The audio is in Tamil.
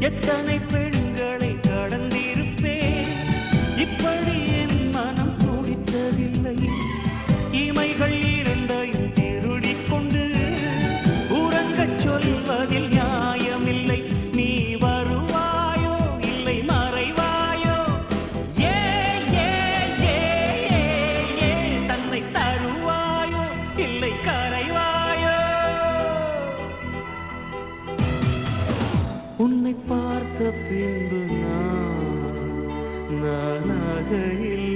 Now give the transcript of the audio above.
எத்தனை பெண்களை கடந்திருப்பேன்? இப்படி என் மனம் துடித்ததில்லை. இமைகள் இரண்டையும் திருடிக் கொண்டு உறங்கச் சொல்வதில் நியாயமில்லை. நீ வருவாயோ இல்லை மறைவாயோ? ஏ ஏ ஏ ஏ தன்னை നാഗയിൽ